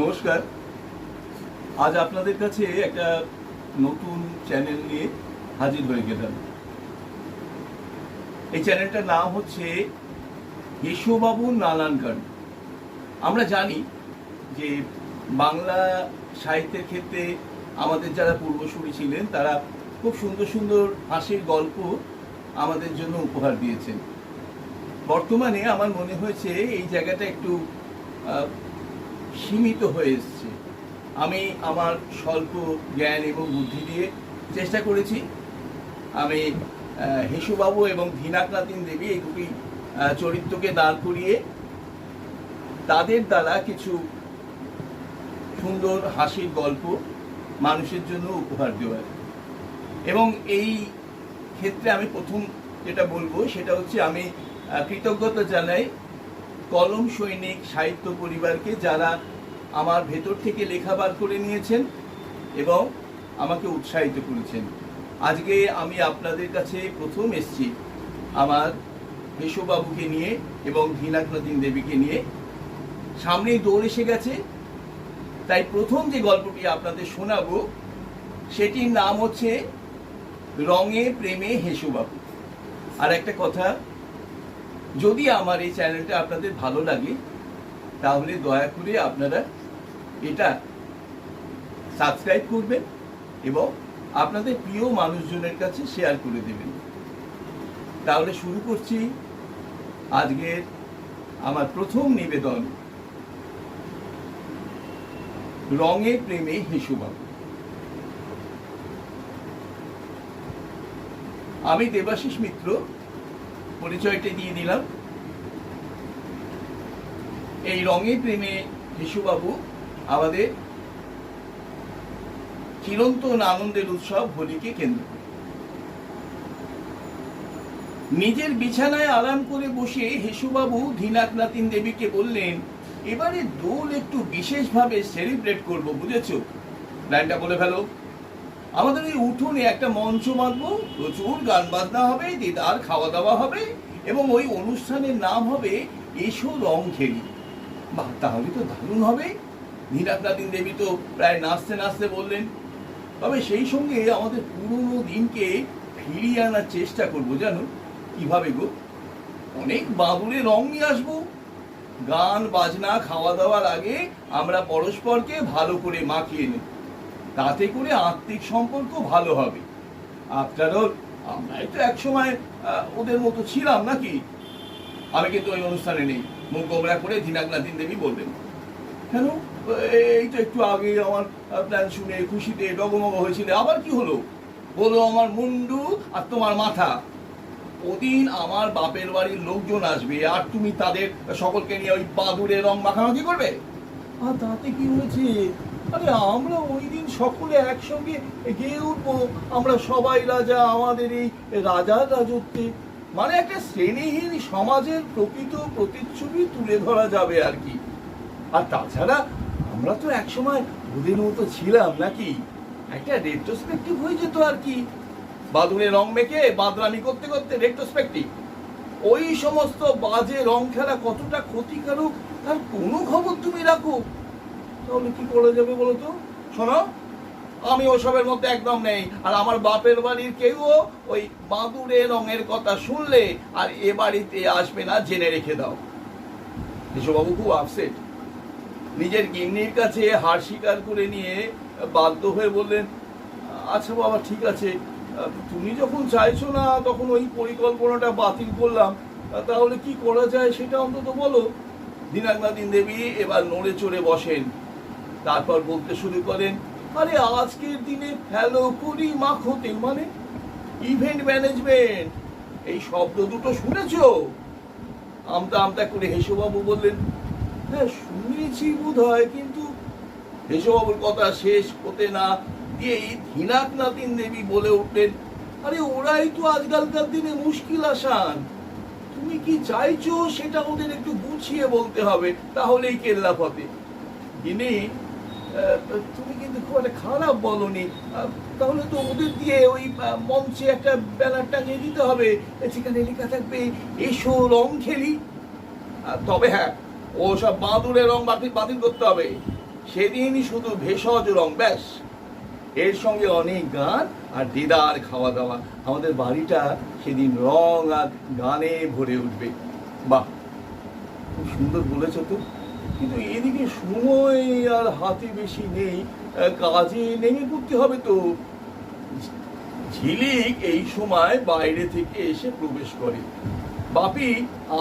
নমস্কার। আজ আপনাদের কাছে একটা নতুন চ্যানেল নিয়ে হাজির হয়ে গেলাম। এই চ্যানেলটার নাম হচ্ছে যশোবাবু নানান আমরা জানি যে বাংলা সাহিত্যের ক্ষেত্রে আমাদের যারা পূর্বসূরি ছিলেন, তারা খুব সুন্দর সুন্দর হাসির গল্প আমাদের জন্য উপহার দিয়েছেন। বর্তমানে আমার মনে হয়েছে এই জায়গাটা একটু সীমিত হয়ে এসছে। আমি আমার স্বল্প জ্ঞান এবং বুদ্ধি দিয়ে চেষ্টা করেছি। আমি হেসুবাবু এবং ধীনাকনাথিন দেবী এই দুটি চরিত্রকে দাঁড় করিয়ে তাদের দ্বারা কিছু সুন্দর হাসির গল্প মানুষের জন্য উপহার দেওয়ার এবং এই ক্ষেত্রে আমি প্রথম যেটা বলব সেটা হচ্ছে আমি কৃতজ্ঞতা জানাই কলম সৈনিক, সাহিত্য পরিবারকে যারা আমার ভেতর থেকে লেখা বার করে নিয়েছেন এবং আমাকে উৎসাহিত করেছেন। আজকে আমি আপনাদের কাছে প্রথম এসছি আমার হেসুবাবুকে নিয়ে এবং ধীনাকনাথিন দেবীকে নিয়ে। সামনেই দৌড় এসে গেছে। তাই প্রথম যে গল্পটি আপনাদের শোনাবো, সেটির নাম হচ্ছে রঙে প্রেমে হেসুবাবু। আর একটা কথা যদি আমার এই চ্যানেলটা আপনাদের ভালো লাগে, তাহলে দয়া করে আপনারা এটা সাবস্ক্রাইব করবেন এবং আপনাদের প্রিয় মানুষজনের কাছে শেয়ার করে দেবেন। তাহলে শুরু করছি আজকের আমার প্রথম নিবেদন। রঙে প্রেমে হেসুবাবু আমি দেবাশিস মিত্র পরিচয়টা দিয়ে দিলাম। এই রঙে প্রেমে শিশুবাবু আমাদের চিরন্তন আনন্দের উৎসব হোলিকে কেন্দ্র করে। নিজের বিছানায় আরাম করে বসে হেসুবাবু ধীনাকনাথিন দেবীকে বললেন, এবারে দোল একটু বিশেষভাবে সেলিব্রেট করব, বুঝেছ? লাইনটা বলে ফেলো। আমাদের এই উঠোনে একটা মঞ্চ বাঁধবো, প্রচুর গান বাজনা হবে, দিদার খাওয়া দাওয়া হবে, এবং ওই অনুষ্ঠানের নাম হবে এসো রং খেলি। বা তাহলে তো দারুণ হবে। ধীরাকনাথিন দেবী তো প্রায় নাচতে নাচতে বললেন, তবে সেই সঙ্গে আমাদের পুরনো দিনকে ফিরিয়ে আনার চেষ্টা করব, জানো? কীভাবে গো? অনেক বাঁদুরে রং নিয়ে আসব। গান, বাজনা খাওয়া দাওয়ার আগে আমরা পরস্পরকে ভালো করে মাখিয়ে নেব। তাতে করে আত্মিক সম্পর্ক ভালো হবে। অল আমরাই তো একসময় ওদের মতো ছিলাম নাকি? আমি কিন্তু ওই অনুষ্ঠানে নেই। মুখ গোমরা করে দিনাকনাথিন দেবী বলবেন কেন? এই তো একটু আগে আমার প্ল্যান শুনে খুশিতে ডগমগ হয়েছিল। আবার কি হলো? বলো আমার মুন্ডু আর তোমার মাথা। ওদিন আমার বাপের বাড়ির লোকজন আসবে আর তুমি তাদের সকলকে নিয়ে ওই বাদুরে রং মাখামাখি করবে? আর তাতে কি হয়েছে? আরে আমরা ওই দিন সকলে একসঙ্গে গিয়ে উঠবো আমরা সবাই রাজা, আমাদের এই রাজার রাজত্বে। মানে একটা শ্রেণীহীন সমাজের প্রকৃত প্রতিচ্ছবি তুলে ধরা যাবে আর কি। আর তাছাড়া আমরা তো একসময় ওদের মতো ছিলাম নাকি? একটা রেট্রোস্পেক্টিভ হয়ে যেত আর কি। বাদুরে রং মেখে বাদরামি করতে করতে রেট্রোস্পেক্টিভ ওই সমস্ত বাজে রং খেলা কতটা ক্ষতিকারক, তার কোনো খবর তুমি রাখো। তাহলে কি করা যাবে বলো তো? শোনো, আমি ওসবের মধ্যে একদম নেই। আর আমার বাপের বাড়ির কেউ ওই বাদুরে রঙের কথা শুনলে আর এ বাড়িতে আসবে না, জেনে রেখে দাও। বাবু খুব আপসেট নিজের গিন্নির কাছে হার স্বীকার করে নিয়ে বাধ্য হয়ে বললেন আচ্ছা বাবা, ঠিক আছে। তুমি যখন চাইছো না, তখন ওই পরিকল্পনাটা বাতিল করলাম। তাহলে কি করা যায় সেটা অন্তত বলো। দিনাকনাথিন দেবী এবার নড়ে চড়ে বসেন। তারপর বলতে শুরু করেন আরে আজকের দিনে ফেলো করি মাখোতে মানে ইভেন্ট ম্যানেজমেন্ট এই শব্দ দুটো শুনেছো? আমতা আমতা করে হেসুবাবু বললেন হ্যাঁ শুনেছি বোধ হয় কিন্তু হেসুবাবুর কথা শেষ হতে না দিয়েই ধীনাকনাথিন দেবী বলে উঠলেন আরে ওরাই তো আজকালকার দিনে মুশকিল আসান। তুমি কি চাইছো সেটা ওদের একটু গুছিয়ে বলতে হবে তাহলেই কেল্লা ইনি আহ, তুমি কিন্তু খুব একটা খারাপ বলনি। তাহলে তো ওদের দিয়ে ওই মঞ্চে একটা ব্যানার টাঙিয়ে দিতে হবে। যেখানে লেখা থাকবে, এসো রং খেলি। তবে হ্যাঁ ও সব বাঁদুরের রং বাতিল বাতিল করতে হবে। সেদিনই শুধু ভেষজ রং, ব্যাস। এর সঙ্গে অনেক গান আর দিদার খাওয়া দাওয়া আমাদের বাড়িটা সেদিন রং আর গানে ভরে উঠবে। বাহ, খুব সুন্দর বলেছ তো। কিন্তু এদিকে সময় আর হাতে বেশি নেই কাজে নেমে পড়তে হবে তো। ঝিলিক এই সময় বাইরে থেকে এসে প্রবেশ করে। বাপি,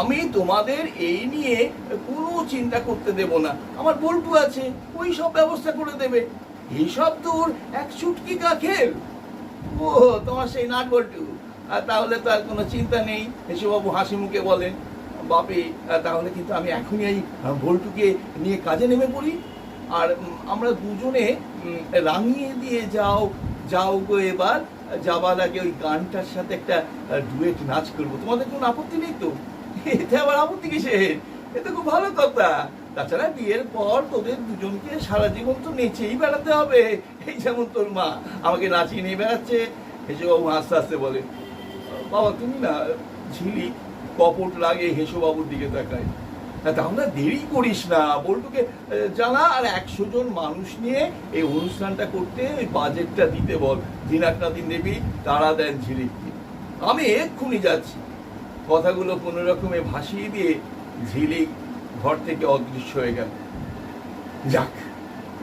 আমি তোমাদের এই নিয়ে কোনো চিন্তা করতে দেব না। আমার বল্টু আছে, ওই সব ব্যবস্থা করে দেবে। এইসব তোর এক চুটকি কাকের? ও তোমার সেই নাট বল্টু। আর তাহলে তো আর কোনো চিন্তা নেই বাবু হাসি মুখে বলেন। বাপি তাহলে কিন্তু আমি এখনই এই ভোলটুকে নিয়ে কাজে নেমে পড়ি। আর আমরা দুজনে রাঙিয়ে দিয়ে যাও যাও গো এবার, যাবার আগে ওই গানটার সাথে একটা ডুয়েট নাচ করব। তোমাদের কোনো আপত্তি নেই তো? এতে আবার আপত্তি কিসের? এতে খুব ভালো কথা। তাছাড়া বিয়ের পর তোদের দুজনকে সারা জীবন তো নেচেই বেড়াতে হবে। এই যেমন তোর মা আমাকে নাচিয়ে নিয়ে বেড়াচ্ছে। হেসেবাবু আস্তে আস্তে বলে, বাবা তুমি না ঝিলি কপট লাগে, হেসোবাবুর দিকে তাকায়। আমরা দেরি করিস না। বল্টুকে জানা, আর একশো জন মানুষ নিয়ে এই অনুষ্ঠানটা করতে ওই বাজেটটা দিতে বল। দিনাকনাথিন দেবী, তারা দেন ঝিলিককে আমি এক্ষুনি যাচ্ছি। কথাগুলো কোনো রকমে ভাসিয়ে দিয়ে ঝিলিক ঘর থেকে অদৃশ্য হয়ে গেল। যাক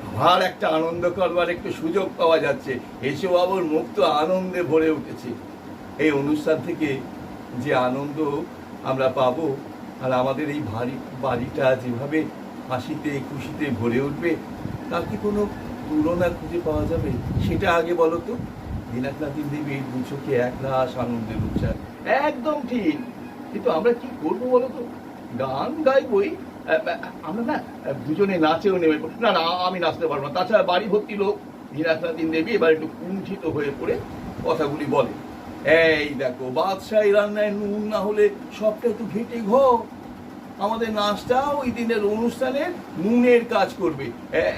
আবার একটা আনন্দ করবার একটু সুযোগ পাওয়া যাচ্ছে। এসে বাবুর মুখ তো আনন্দে ভরে উঠেছে। এই অনুষ্ঠান থেকে যে আনন্দ আমরা পাবো। আর আমাদের এই ভারী, বাড়িটা যেভাবে হাসিতে, খুশিতে ভরে উঠবে, তার কি কোনো তুলনা খুঁজে পাওয়া যাবে? সেটা আগে বলো তো। দিনাকনাথিন দেবীর দু চোখে এক রাস আনন্দের উচ্চার একদম ঠিক। কিন্তু আমরা কি করব বলো তো? গান গাইবই আমরা না দুজনে নাচেও নেমে পড়ি। না না, আমি নাচতে পারব না। তাছাড়া বাড়ি ভর্তি লোক দিনাকনাথিন দেবী এবার একটু কুণ্ঠিত হয়ে পড়ে কথাগুলি বলে। এই দেখো, বাদশাহী রান্নায় নুন না হলে সবটা একটু ঘেটে ঘ। আমাদের নাচটা ওই দিনের অনুষ্ঠানে নুনের কাজ করবে।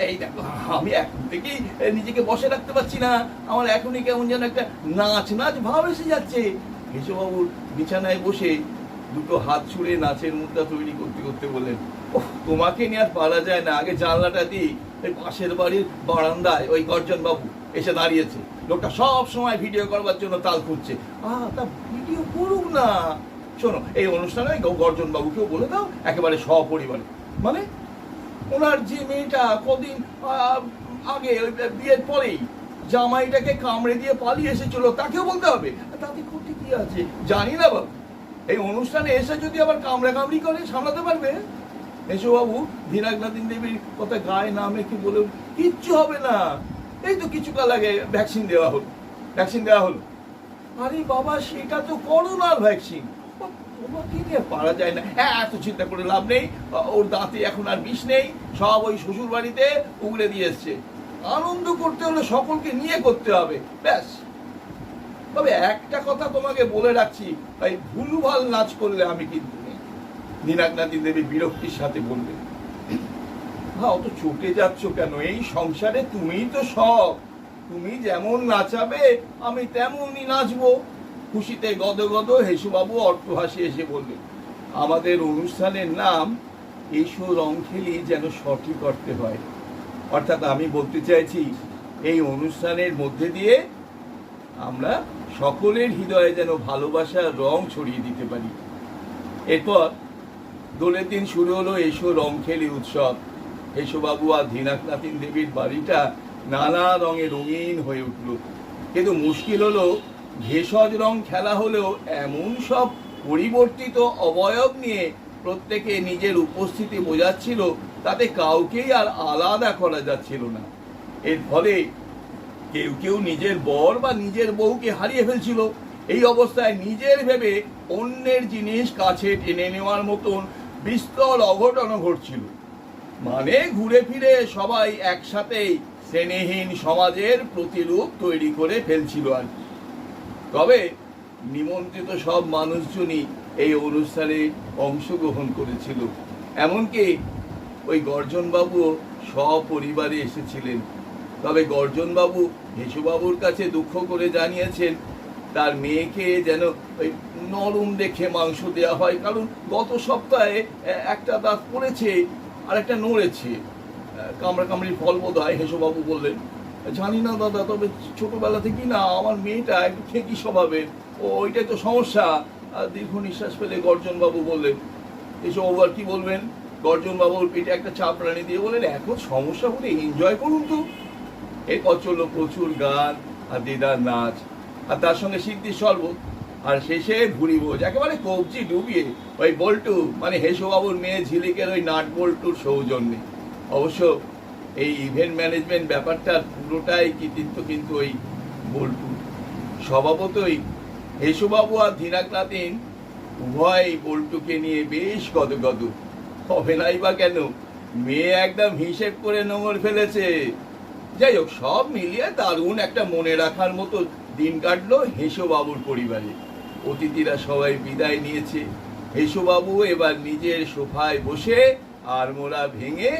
এই দেখো, আমি এখন থেকেই নিজেকে বসে রাখতে পারছি না। আমার এখনই কেমন যেন একটা নাচ নাচ ভাব এসে যাচ্ছে। কেশববাবুর বিছানায় বসে দুটো হাত ছুঁড়ে নাচের মুদ্রা তৈরি করতে করতে বললেন ও তোমাকে নিয়ে আর পারা যায় না। আগে জানলাটা দিই। পাশের বাড়ির বারান্দায়, ওই গর্জন বাবু এসে দাঁড়িয়েছে। লোকটা সব সময় ভিডিও করবার জন্য তাল খুঁজছে। আহ তা ভিডিও করুক না। শোনো, এই অনুষ্ঠানে গর্জন বাবুকেও বলে দাও, একেবারে সপরিবারে। মানে ওনার যে মেয়েটা কদিন আগে বিয়ের পরেই জামাইটাকে কামড়ে দিয়ে পালিয়ে এসেছিল, তাকেও বলতে হবে। তাতে ক্ষতি কি আছে? জানি না বাবু। এই অনুষ্ঠানে এসে যদি আবার কামড়া কামড়ি করে, সামলাতে পারবে? এসো বাবু ধীরাগনাথিন দেবীর কথা গায়ে না মেখে বলে কিচ্ছু হবে না। এই তো কিছু কাল আগে ভ্যাকসিন দেওয়া হলো। ভ্যাকসিন দেওয়া হলো। আরে বাবা, সেটা তো করোনার ভ্যাকসিন তোমাকে নিয়ে পারা যায় না? হ্যাঁ এত চিন্তা করে লাভ নেই। ওর দাঁতে এখন আর বিষ নেই। সব ওই শ্বশুর বাড়িতে উগড়ে দিয়ে এসছে। আনন্দ করতে হলে সকলকে নিয়ে করতে হবে। ব্যাস। তবে একটা কথা তোমাকে বলে রাখছি, ভাই, ভুলভাল নাচ করলে আমি কিন্তু নেই। দিনাকনাথিন দেবী বিরক্তির সাথে বলবে। হ্যাঁ অত চটে যাচ্ছ কেন? এই সংসারে তুমিই তো সব। তুমি যেমন নাচাবে, আমি তেমনই নাচবো। খুশিতে গদ গদ হেসুবাবু অট্টহাসি এসে বলবে আমাদের অনুষ্ঠানের নাম এসো রং খেলি যেন সঠিক করতে হয়। অর্থাৎ আমি বলতে চাইছি, এই অনুষ্ঠানের মধ্যে দিয়ে আমরা সকলের হৃদয়ে যেন ভালোবাসার রং ছড়িয়ে দিতে পারি। এরপর দোলের দিন শুরু হলো এসো রং খেলি উৎসব। এসোবাবু আর ধীনাকনাথিন দেবীর বাড়িটা নানা রঙে রঙিন হয়ে উঠল। কিন্তু মুশকিল হলো, ভেষজ রং খেলা হলেও এমন সব পরিবর্তিত অবয়ব নিয়ে প্রত্যেকে নিজের উপস্থিতি বোঝাচ্ছিল, তাতে কাউকেই আর আলাদা করা যাচ্ছিল না। এর ফলে কেউ কেউ নিজের বর বা নিজের বউকে হারিয়ে ফেলছিল। এই অবস্থায় নিজের ভেবে অন্যের জিনিস কাছে টেনে নেওয়ার মতন বিস্তর অঘটন ঘটছিল। মানে ঘুরে ফিরে সবাই একসাথেই শ্রেণীহীন সমাজের প্রতিরূপ তৈরি করে ফেলছিল আর। তবে নিমন্ত্রিত সব মানুষজনই এই অনুষ্ঠানে অংশগ্রহণ করেছিল। এমনকি ওই গর্জনবাবুও সপরিবারে এসেছিলেন। তবে গর্জনবাবু হেসুবাবুর কাছে দুঃখ করে জানিয়েছেন, তার মেয়েকে যেন ওই নরম দেখে মাংস দেওয়া হয়। কারণ গত সপ্তাহে একটা দাঁত পড়েছে আর একটা নড়েছে কামড়া কামড়ির ফল বোধ হয় হেসুবাবু বললেন, জানি না দাদা, তবে ছোটোবেলা থেকেই না, আমার মেয়েটা একটু খেকি স্বভাবের। ও, ওইটাই তো সমস্যা। দীর্ঘ নিঃশ্বাস ফেলে গর্জনবাবু বললেন এসব আর কি বলবেন? গর্জনবাবুর পেটে একটা চাপড়ানি দিয়ে বললেন, এখন সমস্যা হলে এনজয় করুন তো। এরপর চলল প্রচুর গান আর দিদার নাচ। আর তার সঙ্গে সিদ্ধি শরবত আর শেষে ভুড়ি ভোজ একেবারে কবজি ডুবিয়ে, ওই বল্টু মানে হেসুবাবুর মেয়ে ঝিলিকের ওই নাট বল্টুর সৌজন্যে। অবশ্য এই ইভেন্ট ম্যানেজমেন্ট ব্যাপারটার পুরোটাই কৃতিত্ব কিন্তু ওই বল্টু স্বভাবতই হেসুবাবু আর ধীরাক্লাতিন উভয় বল্টুকে নিয়ে বেশ গদগদ। হবে নাই বা কেন? মেয়ে একদম হিসেব করে নোংর ফেলেছে। যাই হোক, সব মিলিয়ে দারুণ একটা মনে রাখার মতো দিন কাটলো হেসুবাবুর পরিবারে। অতিথিরা সবাই বিদায় নিয়েছে। হেসুবাবু এবার নিজের সোফায় বসে আর মোড়া ভেঙে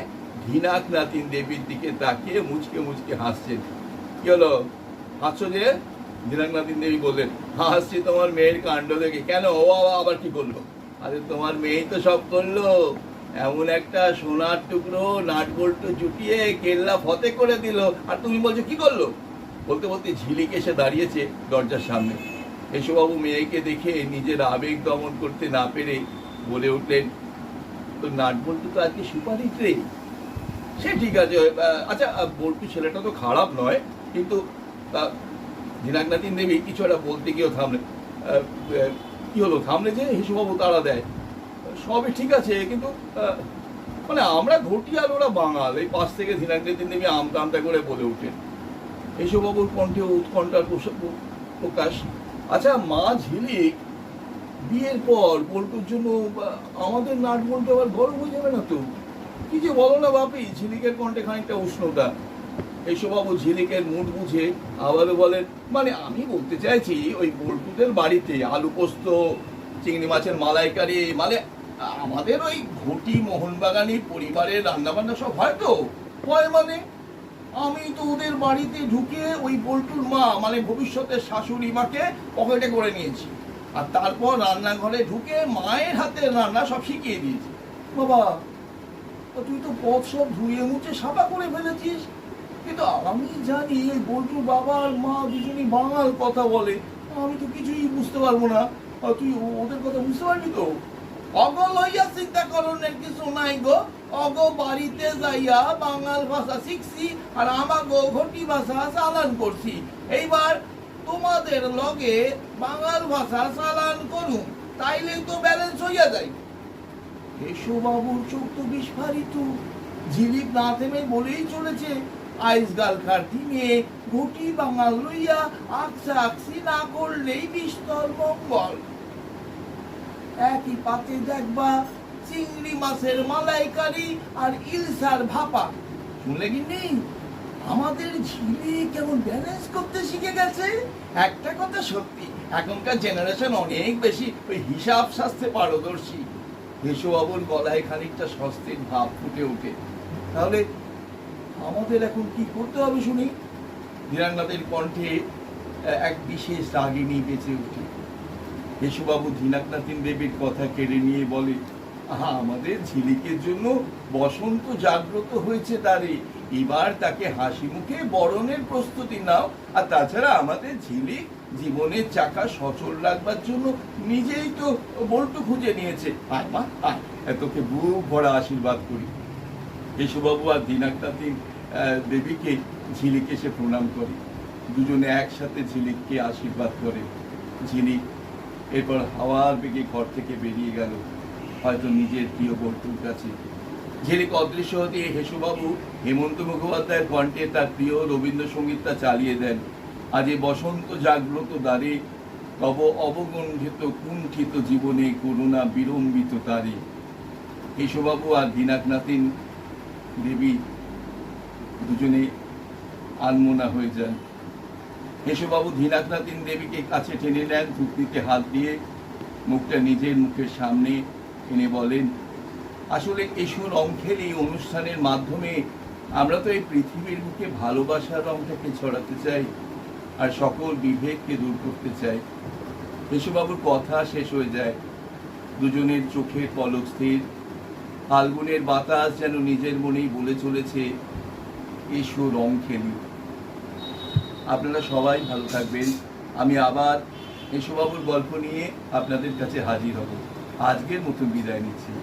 ঢিনাক নাতিন দেবীর দিকে তাকিয়ে মুচকে মুচকে হাসছেন। কি হলো? হাসছো যে? ঢিনাক নাতিন দেবী বললেন, হাসছি তোমার মেয়ের কাণ্ড দেখে। কেন? ও বাবা আবার কি করল আরে তোমার মেয়েই তো সব করল। এমন একটা সোনার টুকরো নাট বল্টু জুটিয়ে কেল্লা ফতে করে দিল। আর তুমি বলছো, কি করল? বলতে বলতে ঝিলিক এসে দাঁড়িয়েছে দরজার সামনে। এসবাবু মেয়েকে দেখে নিজের আবেগ দমন করতে না পেরে বলে উঠলেন তো নাট তো আজকে সুপারিশ রে। সে ঠিক আছে আচ্ছা বল্টু ছেলেটা তো খারাপ নয়, কিন্তু দিনাকনাথিন দেবী কিছু একটা বলতে গিয়েও থামলে কি হলো, থামলে যে হিসুবাবু তারা দেয়? সবই ঠিক আছে, কিন্তু মানে আমরা ঘটি আর ওরা বাঙাল। এই পাশ থেকে ধীনাকনাথিন দেবী আমতা আমতা করে বলে উঠেন এসবাবুর কণ্ঠে উৎকণ্ঠার প্রকাশ আচ্ছা মা ঝিলিক বিয়ের পর বল্টুর জন্য আমাদের নাট বলতে আবার গরম হয়ে যাবে না তো? কি যে বলো না বাপি, ঝিলিকের কণ্ঠে খানিকটা উষ্ণতা। এসবাবু ঝিলিকের মুড বুঝে আবারও বলেন মানে আমি বলতে চাইছি, ওই বল্টুদের বাড়িতে আলু পোস্ত, চিংড়ি মাছের মালাইকারি মানে আমাদের ওই ঘটি মোহনবাগানি পরিবারের রান্নাবান্না সব হয় তো? হয় মানে? আমি তো ওদের বাড়িতে ঢুকে ওই বল্টুর মা মানে ভবিষ্যতের শাশুড়ি মাকে পকেটে করে নিয়েছি। আর তারপর রান্নাঘরে ঢুকে মায়ের হাতে রান্না সব শিখিয়ে দিয়েছি। বাবা তুই তো পথ সব ধুয়ে মুছে সাফা করে ফেলেছিস। কিন্তু আমি জানি এই বল্টুর বাবা আর মা দুজনই বাঙাল কথা বলে। আমি তো কিছুই বুঝতে পারব না। তুই ওদের কথা বুঝতে পারবি তো? অগ লইয়া চিন্তা করণের কিছু নাই গো। অগ বাড়িতে যাইয়া বাঙাল ভাষা শিখছি আর ঘটি ভাষা চালান করছি। এইবার তোমাদের লগে বাঙাল ভাষা চালান করুন, তাইলেই তো ব্যালেন্স হইয়া যায় বাবুর চোখ তো বিস্ফারিত। ঝিলিক না থেমে বলেই চলেছে, আইস গাল খার্তি নিয়ে ঘটি বাঙাল লইয়া আকসা আকসি না করলেই বিস্তর মঙ্গল। একই পাতে দেখবা চিংড়ি মাছের মালাইকারি আর ইলসার ভাপা। শুনলে কি নেই আমাদের ঝিলি কেমন ব্যালেন্স করতে শিখে গেছে? একটা কথা সত্যি, এখনকার জেনারেশন অনেক বেশি ওই হিসাব শাস্ত্রে পারদর্শী। হেসুবাবুর গলায় খানিকটা স্বস্তির ভাব ফুটে ওঠে। তাহলে আমাদের এখন কি করতে হবে শুনি? ধীরাঙ্গাদের কণ্ঠে এক বিশেষ রাগিনী বেঁচে ওঠে হেসুবাবু ধীনাকনাথিন দেবীর কথা কেড়ে নিয়ে বলে আমাদের ঝিলিকের জন্য বসন্ত জাগ্রত হয়েছে তারে। এবার তাকে হাসি মুখে বরণের প্রস্তুতি নাও। আর তাছাড়া আমাদের ঝিলিক জীবনের চাকা সচল রাখবার জন্য নিজেই তো বল্টু খুঁজে নিয়েছে। আয় মা, আয় তোকে বুক ভরা আশীর্বাদ করি। কেশুবাবু আর দিনাকনাথিন দেবীকে ঝিলিক এসে প্রণাম করে। দুজনে একসাথে ঝিলিককে আশীর্বাদ করে। ঝিলিক এরপর হাওয়ার বেগে ঘর থেকে বেরিয়ে গেল। হয়তো নিজের প্রিয় বল্টুর কাছে। ঝিলিক অদৃশ্য হতে হেসুবাবু হেমন্ত মুখোপাধ্যায়ের কণ্ঠে তার প্রিয় রবীন্দ্রসঙ্গীতটা চালিয়ে দেন। আজ এ বসন্ত জাগ্রত দ্বারে তব অবগণ্ঠিত কুণ্ঠিত জীবনে করুণা বিলম্বিত তারে। কেশবাবু আর দিনাকনাথিন দেবী দুজনে আনমোনা হয়ে যান। কেশবাবু ধীনাকনাথিন দেবীকে কাছে টেনে নেন থুতনিতে হাত দিয়ে মুখটা নিজের মুখের সামনে এনে বলেন, আসলে এসো রং খেলে এই অনুষ্ঠানের মাধ্যমে। আমরা তো এই পৃথিবীর বুকে ভালোবাসার রংটাকে ছড়াতে চাই আর সকল বিভেদকে দূর করতে চাই। কেশবাবুর কথা শেষ হয়ে যায়। দুজনের চোখের পলক স্থির। ফাল্গুনের বাতাস যেন নিজের মনেই বলে চলেছে, এসো রং খেলি আপনারা সবাই ভালো থাকবেন। আমি আবার এসবাবুর গল্প নিয়ে আপনাদের কাছে হাজির হব। আজকের মতন বিদায় নিচ্ছি।